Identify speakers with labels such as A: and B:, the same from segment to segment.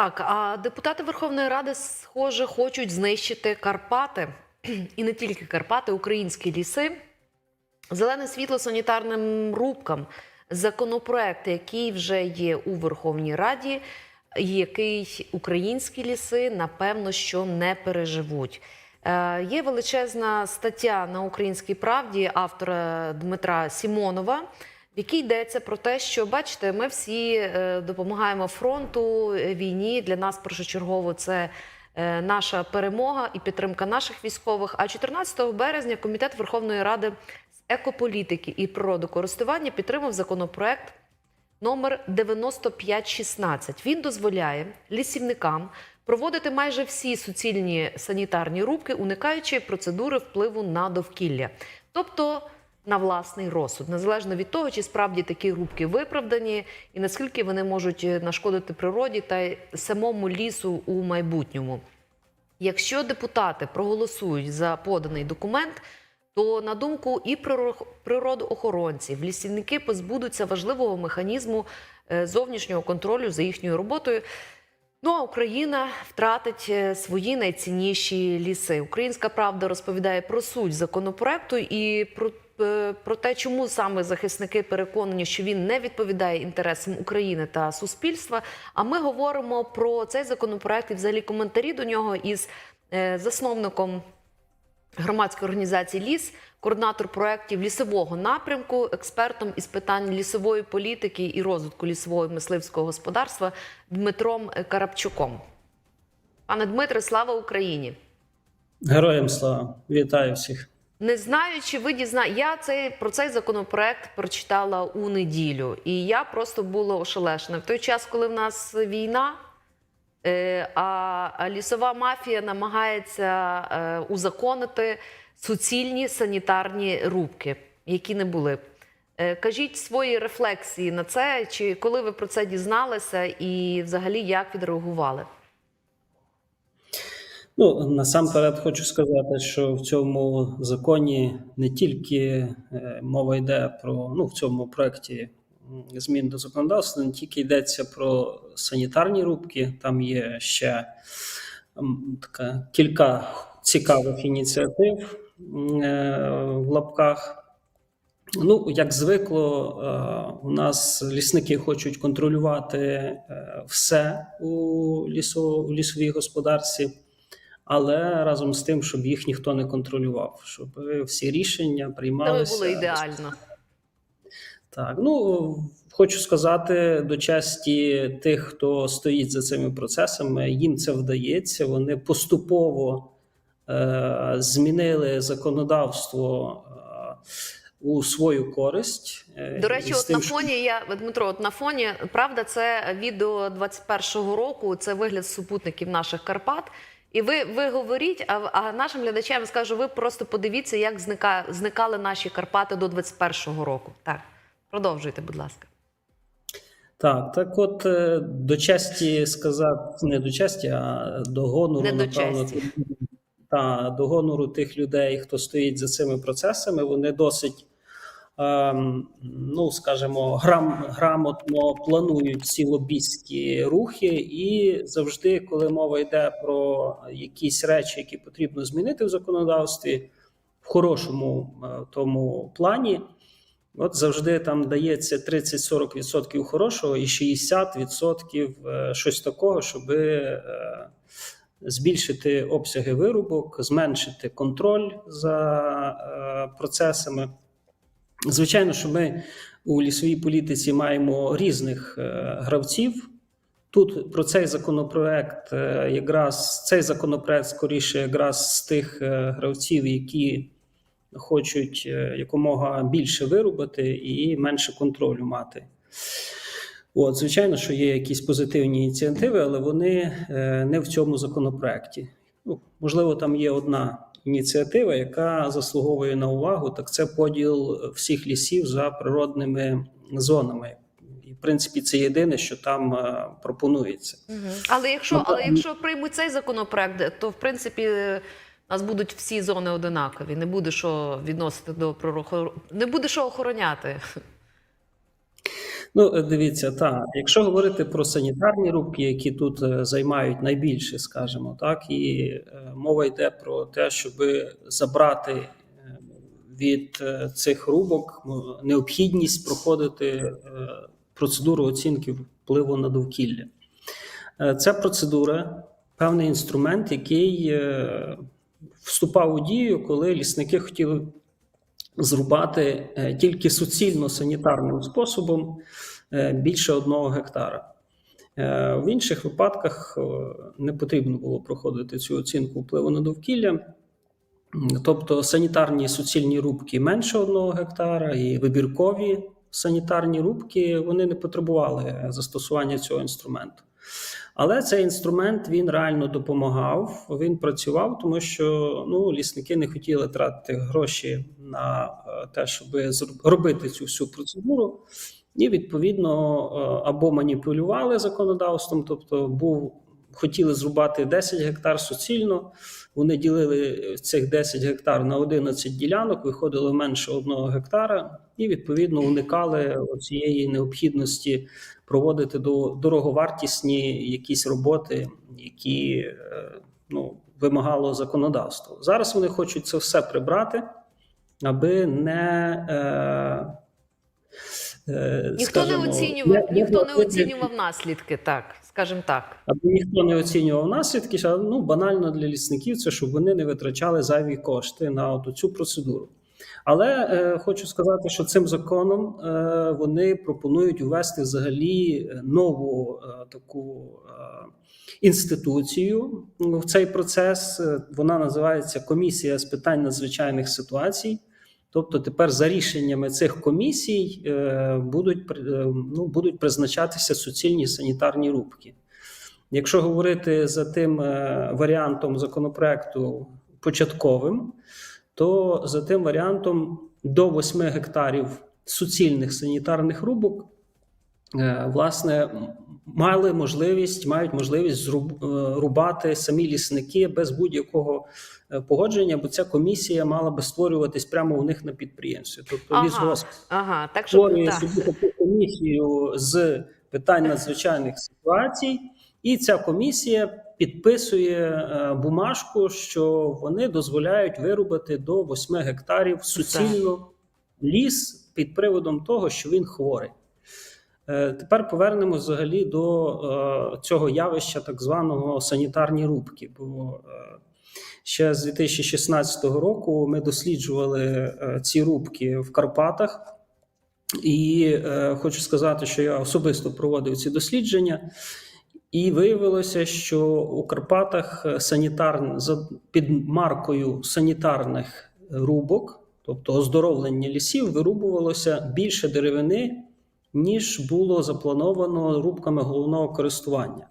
A: Так, а депутати Верховної Ради, схоже, хочуть знищити Карпати і не тільки Карпати, українські ліси. Зелене світло санітарним рубкам. Законопроект, який вже є у Верховній Раді, який українські ліси напевно що не переживуть. Е, є величезна стаття на українській правді автора Дмитра Сімонова, якій йдеться про те, що бачите, ми всі е, допомагаємо фронту е, війні. Для нас першочергово це е, наша перемога і підтримка наших військових. А 14 березня комітет Верховної Ради з екополітики і природокористування підтримав законопроект номер 9516. Він дозволяє лісівникам проводити майже всі суцільні санітарні рубки, уникаючи процедури впливу на довкілля, тобто на власний розсуд, незалежно від того, чи справді такі рубки виправдані, і наскільки вони можуть е, нашкодити природі та самому лісу у майбутньому. Якщо депутати проголосують за поданий документ, то на думку і приро- природоохоронців, лісівники позбудуться важливого механізму е, зовнішнього контролю за їхньою роботою. Ну а Україна втратить е, свої найцінніші ліси. Українська правда розповідає про суть законопроекту і про, про те, чому саме захисники переконані, що він не відповідає інтересам України та суспільства. А ми говоримо про цей законопроект і взагалі коментарі до нього із е, засновником громадської організації Ліс, координатор проєктів лісового напрямку, експертом із питань лісової політики і розвитку лісового мисливського господарства Дмитром Карапчуком. Пане Дмитре, слава Україні!
B: Героям слава! Вітаю всіх!
A: Не знаю, чи ви дізна... Я цей про цей законопроект прочитала у неділю, і я просто була ошелешена. В той час, коли в нас війна, е, а лісова мафія намагається е, узаконити суцільні санітарні рубки, які не були. Е, Кажіть свої рефлексії на це, чи коли ви про це дізналися, і взагалі як відреагували?
B: Ну насамперед хочу сказати, що в цьому законі не тільки е, мова йде про ну в цьому проєкті змін до законодавства, не тільки йдеться про санітарні рубки, там є ще така кілька цікавих ініціатив е, в лапках. Ну, як звикло, е, у нас лісники хочуть контролювати все у, лісо, у лісовій господарці, але разом з тим, щоб їх ніхто не контролював, щоб всі рішення
A: Це
B: приймалися.
A: було ідеально.
B: Так, ну хочу сказати до честі тих, хто стоїть за цими процесами, їм це вдається. Вони поступово е, змінили законодавство е, у свою користь. Е,
A: До речі, от
B: тим,
A: на
B: що-
A: фоні я Дмитро, от на фоні правда, це відео 21-го року. Це вигляд супутників наших Карпат. І ви, ви говоріть, а, а нашим глядачам скажу, ви просто подивіться, як зника, зникали наші Карпати до 21-го року. Так, продовжуйте, будь ласка.
B: Так, так от е, до честі сказати, не до честі, а до гонору,
A: Не до
B: напевно, та, до гонору тих людей, хто стоїть за цими процесами, вони досить, ну скажімо, грам, грамотно планують ці лобістські рухи, і завжди, коли мова йде про якісь речі, які потрібно змінити в законодавстві, в хорошому е, тому плані. От завжди там дається 30-40% хорошого і 60% е, щось такого, щоб е, збільшити обсяги вирубок, зменшити контроль за процесами. Звичайно, що ми у лісовій політиці маємо різних е, гравців. Тут про цей законопроект, е, якраз цей законопроект скоріше якраз з тих е, гравців, які хочуть якомога більше вирубати і менше контролю мати. От, звичайно, що є якісь позитивні ініціативи, але вони не в цьому законопроекті. Ну, можливо, там є одна ініціатива, яка заслуговує на увагу, так це поділ всіх лісів за природними зонами. І, в принципі, це єдине, що там е, пропонується.
A: Але якщо,
B: Ну,
A: але якщо приймуть цей законопроект, то в принципі у нас будуть всі зони одинакові. Не буде що відносити до прирохо... не буде що охороняти.
B: Ну, е, дивіться, так, якщо говорити про санітарні рубки, які тут е, займають найбільше, скажімо, так, і е, мова йде про те, щоб забрати від цих рубок необхідність проходити процедуру оцінки впливу на довкілля. Ця процедура певний інструмент, який вступав у дію, коли лісники хотіли зрубати е, тільки суцільно санітарним способом е, більше одного гектара. Е, В інших випадках не потрібно було проходити цю оцінку впливу на довкілля. Тобто санітарні суцільні рубки менше одного гектара і вибіркові санітарні рубки вони не потребували застосування цього інструменту. Але цей інструмент він реально допомагав. Він працював, тому що ну, лісники не хотіли тратити гроші на е, те, щоб зробити робити цю всю процедуру, і відповідно е, або маніпулювали законодавством, тобто був. Хотіли зрубати 10 гектар суцільно. Вони ділили цих 10 гектар на 11 ділянок, виходило менше одного гектара, і відповідно уникали цієї необхідності проводити до дороговартісні якісь роботи, які е, ну, вимагало законодавство. Зараз вони хочуть це все прибрати, аби не. Е, е,
A: Ніхто не
B: скажімо,
A: оцінював, ніхто не оцінював наслідки, так, скажімо так.
B: Аби ніхто не оцінював наслідки, а ну банально для лісників, це щоб вони не витрачали зайві кошти на от цю процедуру. Але е, хочу сказати, що цим законом е, вони пропонують ввести взагалі нову е, таку е, інституцію в цей процес. Е, Вона називається Комісія з питань надзвичайних ситуацій. Тобто тепер за рішеннями цих комісій е, будуть, е, ну, будуть призначатися суцільні санітарні рубки. Якщо говорити за тим е, варіантом законопроекту початковим, то за тим варіантом до 8 гектарів суцільних санітарних рубок, власне, мали можливість, мають можливість е, рубати самі лісники без будь-якого е, погодження, бо ця комісія мала би створюватись прямо у них на підприємстві. Тобто
A: Ага,
B: лісгосп
A: ага, так щоб
B: створює
A: так.
B: собі таку комісію з питань надзвичайних ситуацій, і ця комісія підписує е, бумажку, що вони дозволяють вирубати до 8 гектарів суцільно ліс під приводом того, що він хворий. Е, Тепер повернемось взагалі до е, цього явища так званого санітарні рубки. Бо е, ще з 2016 року ми досліджували ці рубки в Карпатах. І хочу сказати, що я особисто проводив ці дослідження, і виявилося, що у Карпатах санітар за під маркою санітарних рубок, тобто оздоровлення лісів, вирубувалося більше деревини, ніж було заплановано рубками головного користування.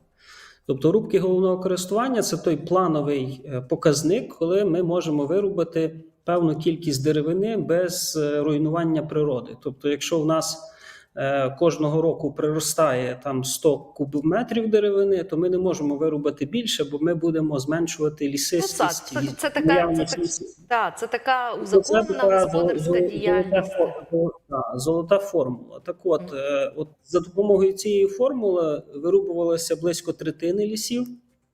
B: Тобто, рубки головного користування це той плановий е, показник, коли ми можемо вирубати певну кількість деревини без е, руйнування природи. Тобто, якщо в нас кожного року приростає там 100 кубометрів деревини, то ми не можемо вирубати більше, бо ми будемо зменшувати
A: Ну, це, це, це така, це,
B: лісів.
A: так, це така узаконена господарська діяльність.
B: Золота формула. Так от, е, от за допомогою цієї формули вирубувалося близько третини лісів,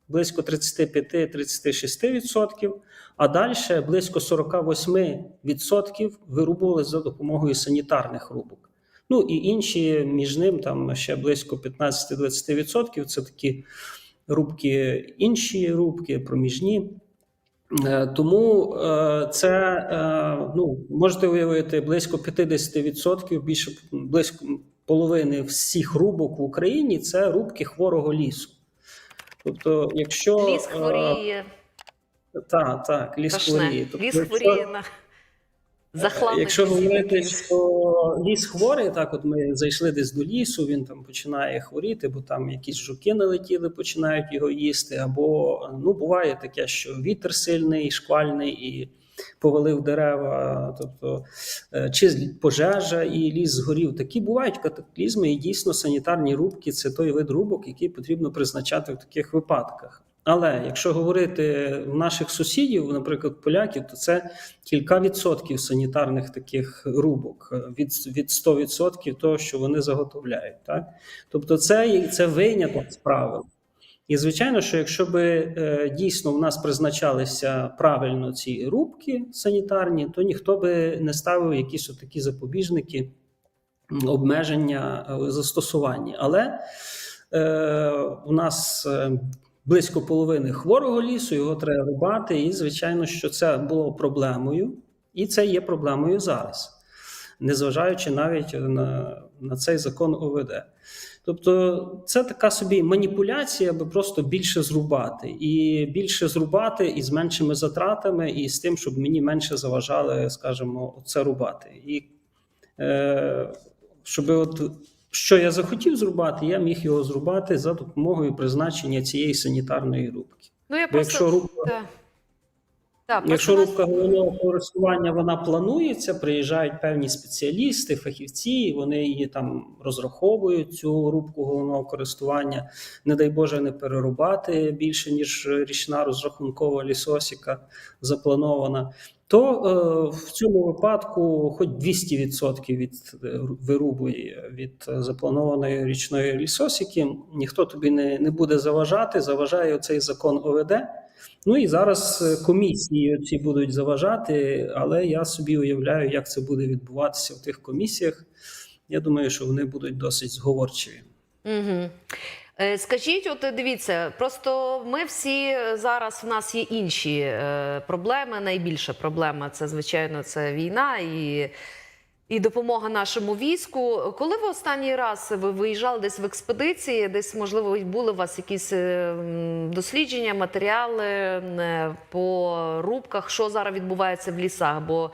B: близько 35-36%, а далі близько 48% вирубувалися за допомогою санітарних рубок. Ну і інші між ним там ще близько 15-20%. Це такі рубки, інші рубки, проміжні. Е, Тому е, це е, ну можете уявити близько 50%, більше близько половини всіх рубок в Україні це рубки хворого лісу. Тобто, якщо
A: Ліс хворіє,
B: так, так, ліс
A: страшне.
B: хворіє. Тобто,
A: Ліс хворіє на захламлення.
B: Якщо говорити, що ліс хворий, так от ми зайшли десь до лісу, він там починає хворіти, бо там якісь жуки налетіли, починають його їсти. Або ну буває таке, що вітер сильний, шквальний і повалив дерева, тобто е, чи пожежа, і ліс згорів. Такі бувають катаклізми, і дійсно санітарні рубки це той вид рубок, який потрібно призначати в таких випадках. Але якщо говорити в наших сусідів, наприклад, поляків, то це кілька відсотків санітарних таких рубок е, від, від 100% того, що вони заготовляють. Так? Тобто, це, це виняток з правил. І звичайно, що якщо би е, дійсно в нас призначалися правильно ці рубки санітарні, то ніхто би не ставив якісь такі запобіжники обмеження е, застосування. Але у нас близько половини хворого лісу, його треба рубати, і звичайно, що це було проблемою, і це є проблемою зараз, незважаючи навіть на, на цей закон ОВД. Тобто це така собі маніпуляція, аби просто більше зрубати, і більше зрубати і з меншими затратами, і з тим, щоб мені менше заважали, скажімо, це рубати. І е, щоб от що я захотів зрубати, я міг його зрубати за допомогою призначення цієї санітарної рубки.
A: Ну, я
B: Бо
A: просто...
B: якщо рубка
A: Так. Так,
B: Якщо
A: нас-
B: рубка головного користування вона планується, приїжджають певні спеціалісти, фахівці, вони її там розраховують цю рубку головного користування. Не дай Боже, не перерубати більше ніж річна розрахункова лісосіка запланована. То е, в цьому випадку хоч 200% від е, вирубує від запланованої річної лісосіки, ніхто тобі не, не буде заважати. Заважає цей закон ОВД. Ну і зараз е, комісії ці будуть заважати, але я собі уявляю, як це буде відбуватися в тих комісіях. Я думаю, що вони будуть досить зговорчиві.
A: Угу. Скажіть, от е, дивіться, просто ми всі е, зараз в нас є інші е, проблеми. Найбільша проблема це звичайно це війна і, і допомога нашому війську. Коли ви останній раз ви виїжджали десь в експедиції, десь можливо були у вас якісь е, дослідження, матеріали е, по рубках, що зараз відбувається в лісах? Бо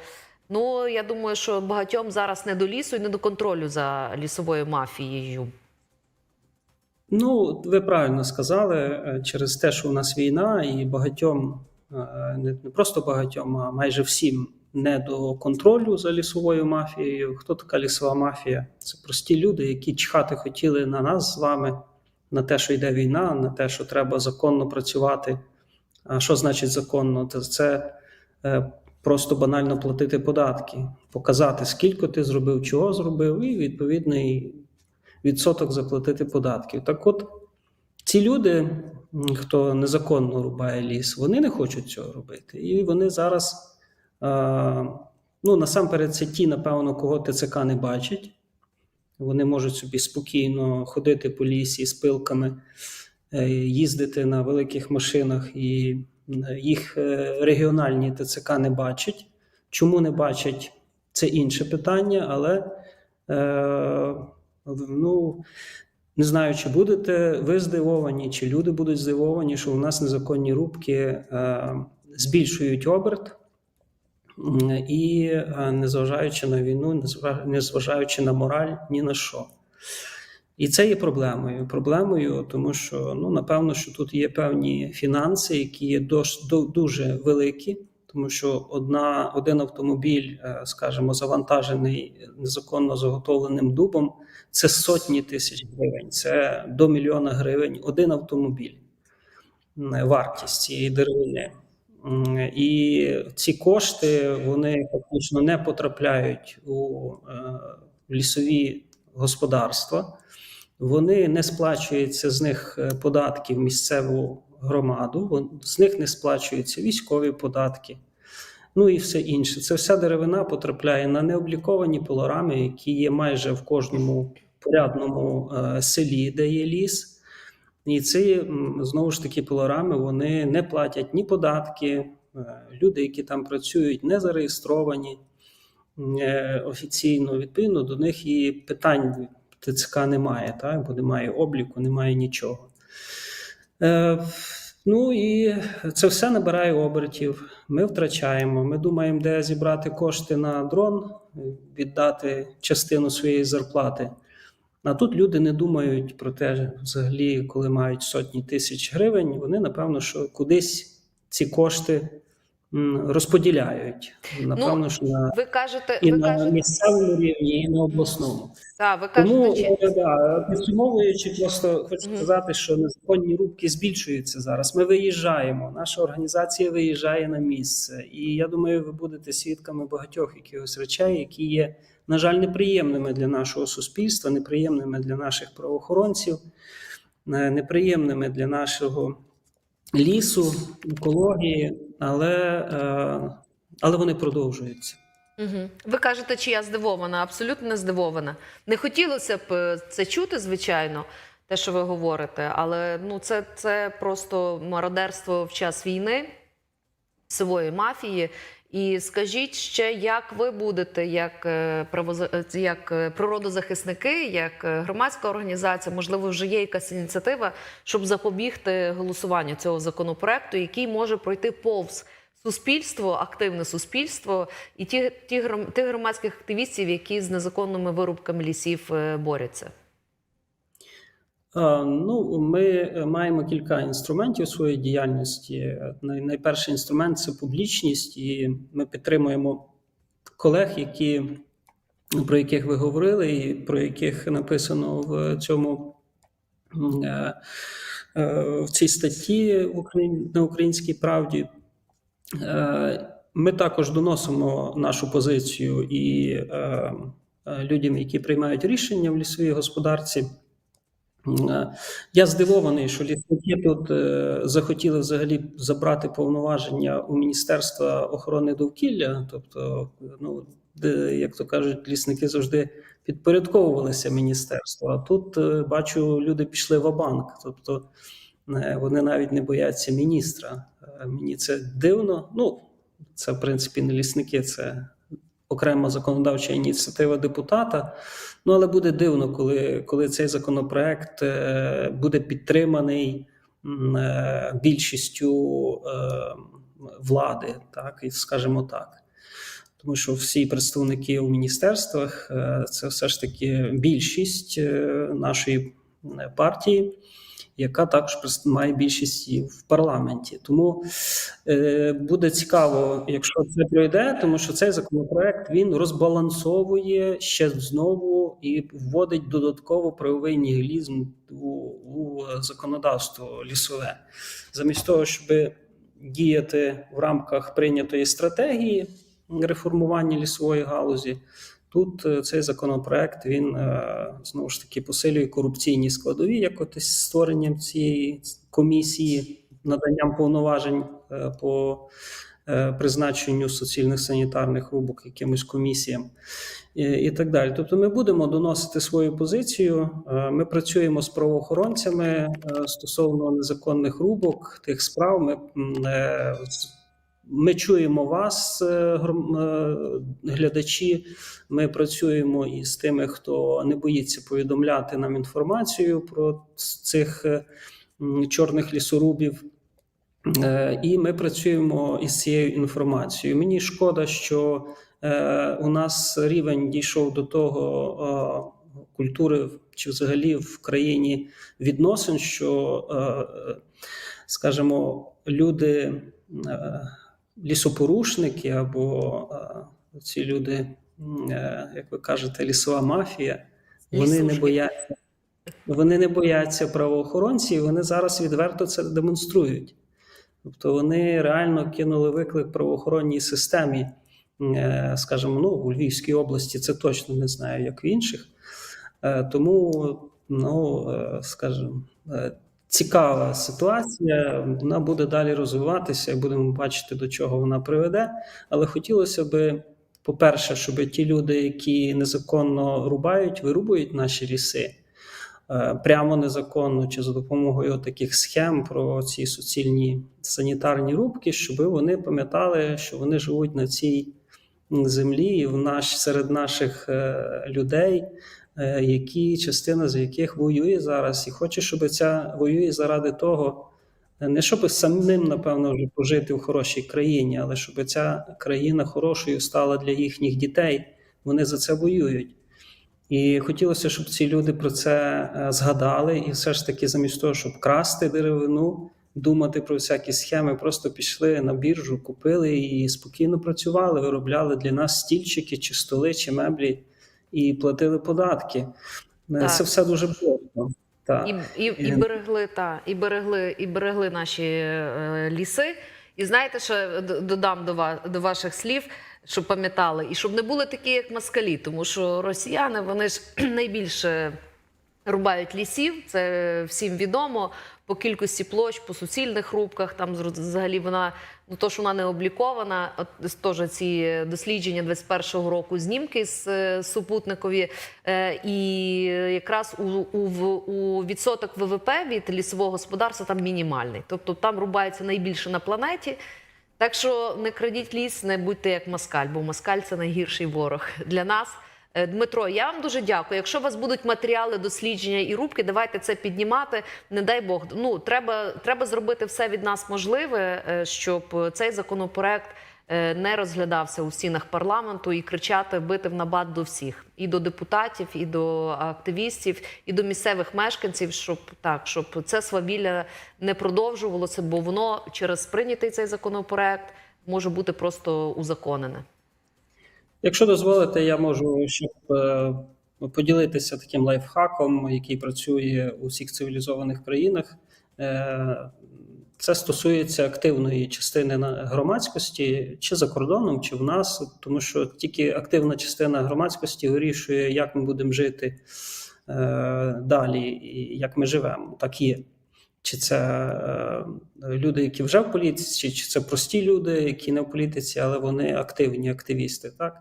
A: ну я думаю, що багатьом зараз не до лісу і не до контролю за лісовою мафією.
B: Ну, ви правильно сказали, е, через те, що у нас війна, і багатьом, е, не просто багатьом, а майже всім не до контролю за лісовою мафією. Хто така лісова мафія? Це прості люди, які чхати хотіли на нас з вами, на те, що йде війна, на те, що треба законно працювати. А що значить законно? Це е, просто банально платити податки, показати, скільки ти зробив, чого зробив, і відповідний відсоток заплатити податків. Так от, ці люди, хто незаконно рубає ліс, вони не хочуть цього робити. І вони зараз, ну насамперед, це ті, напевно, кого ТЦК не бачить. Вони можуть собі спокійно ходити по лісі з пилками, е, їздити на великих машинах, і їх е, регіональні ТЦК не бачать. Чому не бачать, це інше питання, але е, ну, не знаю, чи будете ви здивовані, чи люди будуть здивовані, що у нас незаконні рубки е, збільшують оберт. І е, незважаючи на війну, незва- незважаючи на мораль, ні на що. І це є проблемою. Проблемою, тому що ну, напевно, що тут є певні фінанси, які є дуже великі, тому що одна, один автомобіль, е, скажімо, завантажений незаконно заготовленим дубом, це сотні тисяч гривень, це до мільйона гривень один автомобіль, вартість цієї деревини. І ці кошти вони фактично не потрапляють у е, лісові господарства. Вони не сплачуються з них е, податки в місцеву громаду, з них не сплачуються військові податки. Ну і все інше. Це вся деревина потрапляє на необліковані пилорами, які є майже в кожному порядному е, селі, де є ліс. І ці знову ж таки пилорами вони не платять ні податки. Е, Люди, які там працюють, не зареєстровані е, офіційно. Відповідно, до них і питань ТЦК немає, так? бо немає обліку, немає нічого. Е, Ну і це все набирає обертів. Ми втрачаємо. Ми думаємо, де зібрати кошти на дрон, віддати частину своєї зарплати. А тут люди не думають про те, взагалі, коли мають сотні тисяч гривень, вони напевно, що кудись ці кошти розподіляють. Напевно, що на,
A: Ви кажете,
B: і
A: ви
B: на
A: кажете,
B: місцевому рівні, і на обласному.
A: та, ви
B: Тому
A: кажете, чи-
B: е, да, підсумовуючи, просто хочу
A: Мгм.
B: сказати, що незаконні рубки збільшуються зараз. Ми виїжджаємо. Наша організація виїжджає на місце, і я думаю, ви будете свідками багатьох якихось речей, які є, на жаль, неприємними для нашого суспільства, неприємними для наших правоохоронців, е, неприємними для нашого лісу, екології, але, е, але вони продовжуються.
A: Угу. Ви кажете, чи я здивована? Абсолютно не здивована. Не хотілося б е, це чути, звичайно, те, що ви говорите, але ну це, це просто мародерство в час війни, сивої мафії. І скажіть ще, як ви будете, як, е, е, як е, природозахисники, як громадська організація, можливо, вже є якась ініціатива, щоб запобігти голосуванню цього законопроекту, який може пройти повз суспільство, активне суспільство і ті, ті громадських активістів, які з незаконними вирубками лісів борються.
B: Е, Ну, ми е, маємо кілька інструментів своєї діяльності. Найперший інструмент це публічність, і ми підтримуємо колег, які про яких ви говорили, і про яких написано в цьому е, в цій статті на українській правді. Ми також доносимо нашу позицію і людям, які приймають рішення в лісовій господарці. Е, Я здивований, що лісники тут е, захотіли взагалі забрати повноваження у Міністерства охорони довкілля. Тобто, ну де, як то кажуть, лісники завжди підпорядковувалися міністерству. А тут е, бачу, люди пішли в банк тобто вони навіть не бояться міністра. Мені це дивно. Ну, це в принципі не лісники, це окрема законодавча ініціатива депутата. Ну, але буде дивно, коли, коли цей законопроект е, буде підтриманий е, більшістю е, влади, так, і скажімо так. Тому що всі представники у міністерствах це все ж таки більшість нашої партії, яка також має більшість в парламенті. Тому е, буде цікаво, якщо це пройде, тому що цей законопроект він розбалансовує ще знову і вводить додатково правовий нігілізм у, у законодавство лісове, замість того, щоб діяти в рамках прийнятої стратегії реформування лісової галузі. Тут е, цей законопроект він е, знову ж таки посилює корупційні складові, як от із створенням цієї комісії, наданням повноважень е, по призначенню суцільних санітарних рубок якимось комісіям і, так далі. Тобто, ми будемо доносити свою позицію. Ми працюємо з правоохоронцями стосовно незаконних рубок, тих справ. Ми ми чуємо вас, е, е, глядачі. Ми працюємо із тими, хто не боїться повідомляти нам інформацію про цих е, чорних лісорубів. І ми працюємо із цією інформацією. Мені шкода, що у нас рівень дійшов до того культури чи взагалі в країні відносин, що, скажімо, люди, лісопорушники або е, ці люди, е, як ви кажете, лісова мафія, вони не бояться. Вони не бояться правоохоронців, вони зараз відверто це демонструють. Тобто вони реально кинули виклик правоохоронній системі, е, скажімо, ну, у Львівській області це точно не знаю, як в інших. Е, Тому, ну, е, скажімо, е, цікава ситуація. Вона буде далі розвиватися, і будемо бачити, до чого вона приведе. Але хотілося би, по-перше, щоб ті люди, які незаконно рубають, вирубують наші ліси. е, Прямо незаконно чи за допомогою таких схем про ці суцільні санітарні рубки, щоб вони пам'ятали, що вони живуть на цій землі і в наш серед наших е, людей, які частина з яких воює зараз, і хоче, щоб ця воює заради того, е, не щоб самим, напевно, пожити в хорошій країні, але щоб ця країна хорошою стала для їхніх дітей. Вони за це воюють. І хотілося, щоб ці люди про це е, згадали, і все ж таки, замість того, щоб красти деревину, думати про всякі схеми. Просто пішли на біржу, купили і спокійно працювали, виробляли для нас стільчики, чи столи, чи меблі і платили податки. Е,
A: Так.
B: Це все дуже просто. Так.
A: І, і, і берегли та і берегли, і берегли наші е, ліси. І знаєте, що додам до вас до ваших слів, щоб пам'ятали, і щоб не були такі, як москалі, тому що росіяни вони ж найбільше рубають лісів. Це всім відомо. По кількості площ, по суцільних рубках, там взагалі вона ну то, що вона не облікована. От теж ці дослідження 21-го року знімки з е, супутникові. Е, і якраз у, у, у відсоток ВВП від лісового господарства там мінімальний. Тобто там рубається найбільше на планеті. Так що не крадіть ліс, не будьте як москаль, бо москаль це найгірший ворог для нас. Е, Дмитро, я вам дуже дякую. Якщо у вас будуть матеріали, дослідження і рубки, давайте це піднімати. Не дай Бог. Ну треба, треба зробити все від нас можливе, е, щоб цей законопроект е, не розглядався у стінах парламенту і кричати, бити в набат до всіх, і до депутатів, і до активістів, і до місцевих мешканців, щоб так, щоб це свавілля не продовжувалося, бо воно через прийнятий цей законопроект може бути просто узаконене.
B: Якщо дозволите, я можу щоб е, поділитися таким лайфхаком, який працює у всіх цивілізованих країнах. Е, Це стосується активної частини громадськості, чи за кордоном, чи в нас, тому що тільки активна частина громадськості вирішує, як ми будемо жити е, далі, і як ми живемо. Так є. Чи це е, люди, які вже в політиці, чи це прості люди, які не в політиці, але вони активні активісти. Так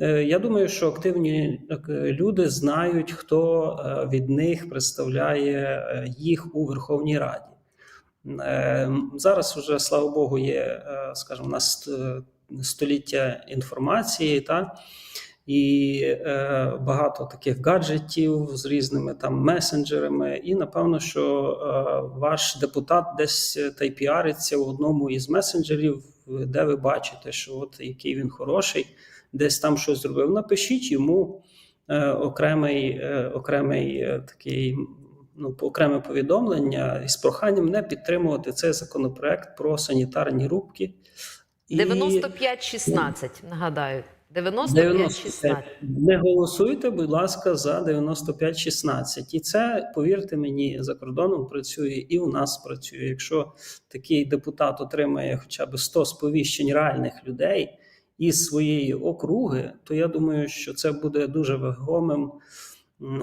B: Е, я думаю, що активні е, люди знають, хто від них представляє їх у Верховній Раді. Зараз вже слава Богу, є, скажімо, у нас століття інформації, та і е, багато таких гаджетів з різними там месенджерами. І напевно, що е, ваш депутат десь е, та й піариться в одному із месенджерів, де ви бачите, що от який він хороший, десь там щось зробив. Напишіть йому е, окремий, е, окремий е, такий. Ну, окреме повідомлення із проханням не підтримувати цей законопроект про санітарні рубки. І-
A: 95-16, нагадаю. 95-16.
B: Не голосуйте, будь ласка, за 95-16. І це, повірте мені, за кордоном працює і у нас працює. Якщо такий депутат отримає хоча б 100 сповіщень реальних людей із своєї округи, то я думаю, що це буде дуже вагомим,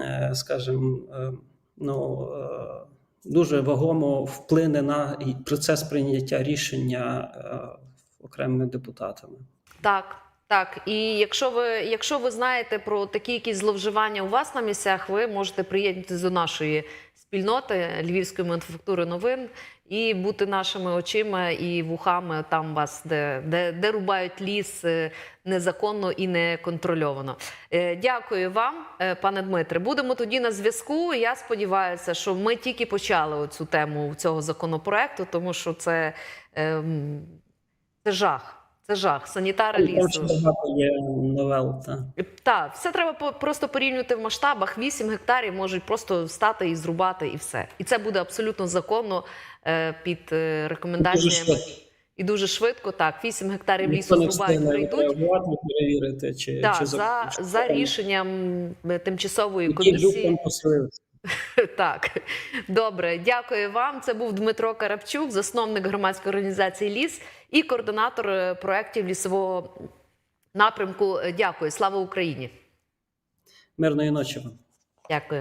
B: е, скажімо, е, ну. е, Дуже вагомо вплине на процес прийняття рішення окремими депутатами.
A: Так, так. І якщо ви, якщо ви знаєте про такі якісь зловживання у вас на місцях, ви можете приєднатися до нашої спільноти Львівської мануфактури новин і бути нашими очима і вухами там вас, де, де, де рубають ліс е, незаконно і неконтрольовано. Е, Дякую вам, е, пане Дмитре. Будемо тоді на зв'язку. Я сподіваюся, що ми тільки почали цю тему цього законопроекту, тому що це, ем, це жах. Це жах. Санітари лісу.
B: багато є новел. Та.
A: Так, все треба просто порівнювати в масштабах. 8 гектарів можуть просто встати і зрубати, і все. І це буде абсолютно законно е, під е, рекомендаціями. І дуже швидко. Так, 8 гектарів
B: Ніхто
A: лісу зрубають, прийдуть.
B: перевірити, чи,
A: Так,
B: чи
A: за, за рішенням е, тимчасової комісії. Так, добре, дякую вам. Це був Дмитро Карапчук, засновник громадської організації Ліс і координатор е, проєктів лісового напрямку. Е, Дякую, слава Україні!
B: Мирної ночі вам.
A: Дякую.